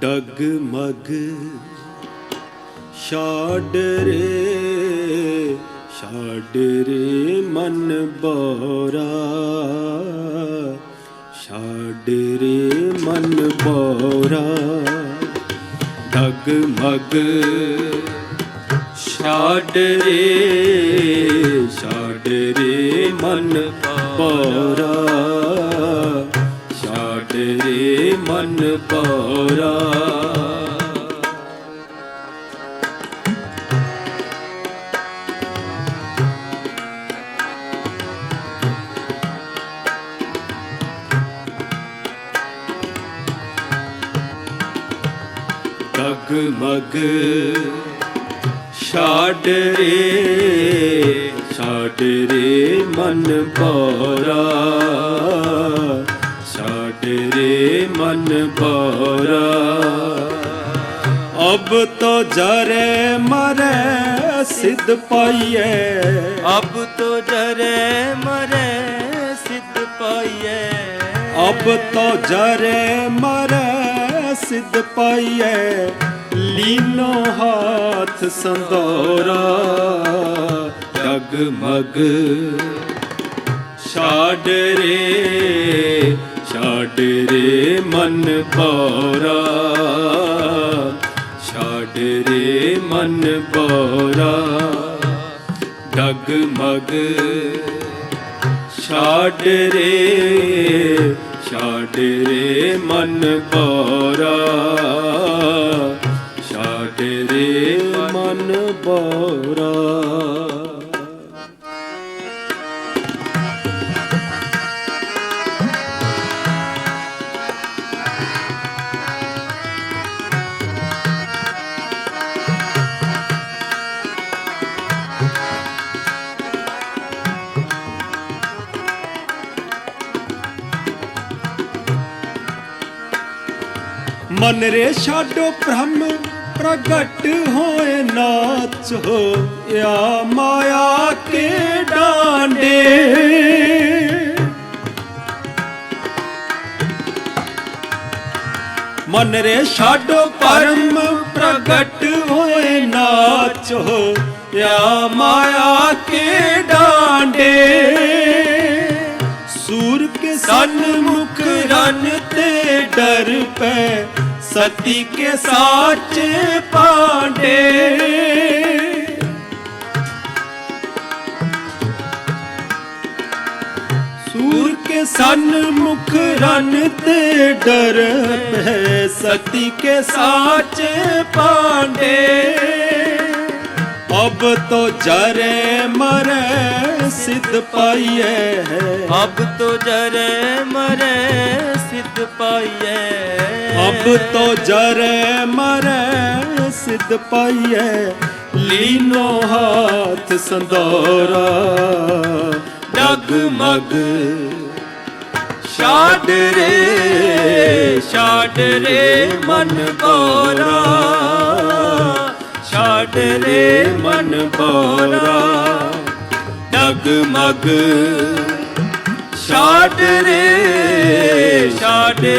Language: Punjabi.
ਡਗ ਮਗ ਛਾੜ ਰੇ ਛਾੜ ਰੇ ਮਨ ਬੋਰਾ, ਛਾੜ ਰੇ ਮਨ ਬੋਰਾ। ਡਗ ਮਗ ਛਾੜ ਰੇ ਛਾੜ ਰੇ ਮਨ ਬੋਰਾ। ਮਨ ਮਗ ਛਾੜ ਰੇ ਛਾੜ ਰੇ ਮਨ ਬੋਰਾ ਮਨ ਬੋਰਾ ਅਬ ਤੋ ਜਰੇ ਮਰੇ ਸਿੱਧ ਪਾਈਏ ਅਬ ਤੋ ਜਰੇ ਮਰੇ ਸਿੱਧ ਪਾਈਏ ਅਬ ਤੋ ਜਰੇ ਮਰੇ ਸਿੱਧ ਪਾਈਏ ਲੀਨੋ ਹਾਥ ਸੰਦੋਰਾ ਡਗ ਮਗ ਛਾੜ ਰੇ। ਛਾੜ ਰੇ ਮਨ ਪੌਰਾ ਛੱਡ ਰੇ ਮਨ ਬੋਰਾ ਡਗ ਮਗ ਛਾੜ ਰੇ, ਛੱਡ ਰੇ ਮਨ ਪੌਰਾ ਛੱਡ ਰੇ ਮਨ ਬੋਰਾ ਮਨ ਰੇ ਛਾਡੋ ਬ੍ਰਹਮ ਪ੍ਰਗਟ ਹੋਏ ਨਾਚ ਹੋ ਮਾਇਆ ਕੇ ਡਾਂਡੇ। ਮਨ ਰੇ ਛਾਡੋ ਪਰਮ ਪ੍ਰਗਟ ਹੋਏ ਨਾਚ ਹੋ ਮਾਇਆ ਕੇ ਡਾਂਡੇ। ਸੂਰ ਕੇ ਸਨਮੁਖ ਰਨ ਤੇ ਡਰ ਪੈ ਸਤੀ ਕੇ ਸਾਚ ਪਾਂਡੇ। ਸੂਰ ਕੇ ਸਨ ਮੁਖ ਰਨ ਤੇ ਡਰ ਹੈ ਸਤੀ ਕੇ ਸਾਚ ਪਾਂਡੇ। ਅਬ ਤੋ ਜਰੇ ਮਰੇ ਸਿੱਧ ਪਾਈਏ ਹੈ ਅਬ ਤੋ ਜਰੇ ਮਰੇ ਸਿੱਧ ਪਾਈਏ ਅਬ ਤੋ ਜਰੇ ਮਰੇ ਸਿੱਧ ਪਾਈਏ ਲੀਨੋ ਹਾਥ ਸੰਦੋਰਾ ਡਗ ਮਗ ਛਾੜ ਰੇ ਛਾੜ ਰੇ ਮਨ ਬੋਰਾ ਛਾੜ ਰੇ ਮਨ ਬੋਰਾ ਡਗ ਮਗ ਛਾੜ ਰੇ ਛਾਟ ਰੇ।